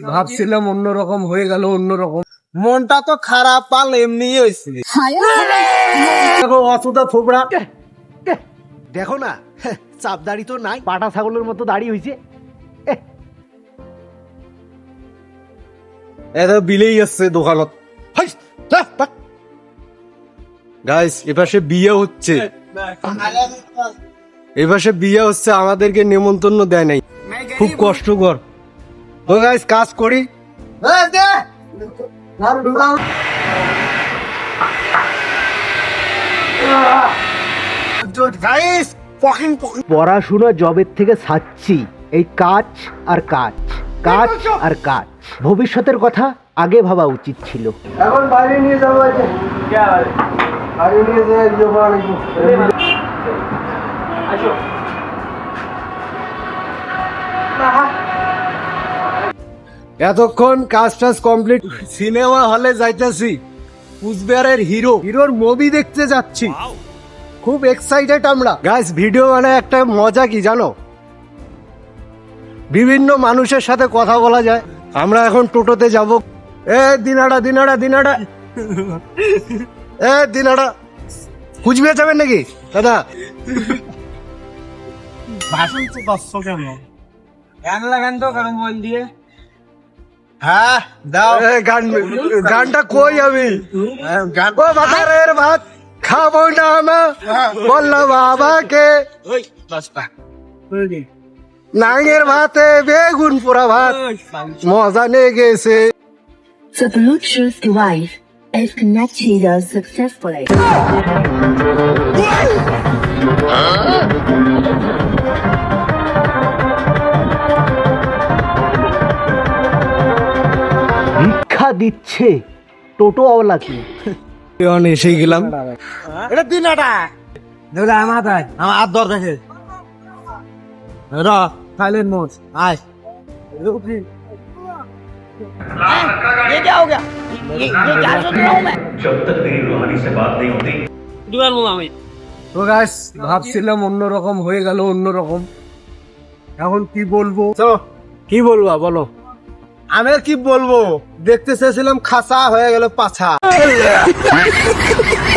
ভাবছিলাম অন্যরকম হয়ে গেল অন্যরকম। মনটা তো খারাপ পাল এমনি হয়েছে। দেখো থোবড়া দেখো না চাপ দাড়ি তো নাই। পাটা ছাগলের মতো দাড়ি হয়েছে এটা বিলেই আসছে দোকানত। গাইস এপাশে বিয়ে হচ্ছে। এপাশে বিয়ে হচ্ছে আমাদেরকে নেমন্তন্ন দেয় নাই। খুব কষ্টকর। তো গাইস কাজ করি। গাইস পড়াশোনা জবের থেকে ছাড়ছি এই কাজ আর কাজ কাজ আর কাজ। ভবিষ্যতের কথা আগে ভাবা উচিত ছিল। এখন বাইরে নিয়ে যাব বাইরে নিয়ে এতক্ষণ কাজ টাজ কমপ্লিট সিনেমা হলে যাইতেছি। কুচবিহারের হিরো হিরোর মুভি দেখতে যাচ্ছি। খুব এক্সাইটেড আমরা। গাইস ভিডিও মানে একটা মজা কি জানো? বিভিন্ন মানুষের সাথে কথা বলা যায়। আমরা এখন টোটোতে যাব। এ দিনাড়া দিনাড়া দিনাড়া। এ দিনাড়া। কুচবিহার যাবেন নাকি? দাদা। ভাষণ তো দর্শ কেন গান লাগান তো কারণ মোবাইল দিয়ে। হ্যাঁ দাও এ, গান গানটা কই আমি গান ও বাজারের ভাত খাবো না মা বললো বাবাকে নাঙের ভাতে বেগুন পোড়া ভাত মজা নিয়ে গেছে The Bluetooth device is connected successfully. ভিক্ষা দিচ্ছে টোটোওয়ালাকে এখন এসে গেলাম এটা দিনাটা দেখলে আমার তাই আমার আর দর দেখে র সাইলেন্ট মোড আয় जब तक तेरी रूहानी से बात नहीं होती তো গাছ ভাবছিলাম অন্যরকম হয়ে গেল অন্যরকম এখন কি বলবো চলো কি বলবা বলো আমি আর কি বলব? দেখতে চেয়েছিলাম খাসা হয়ে গেল পাছা।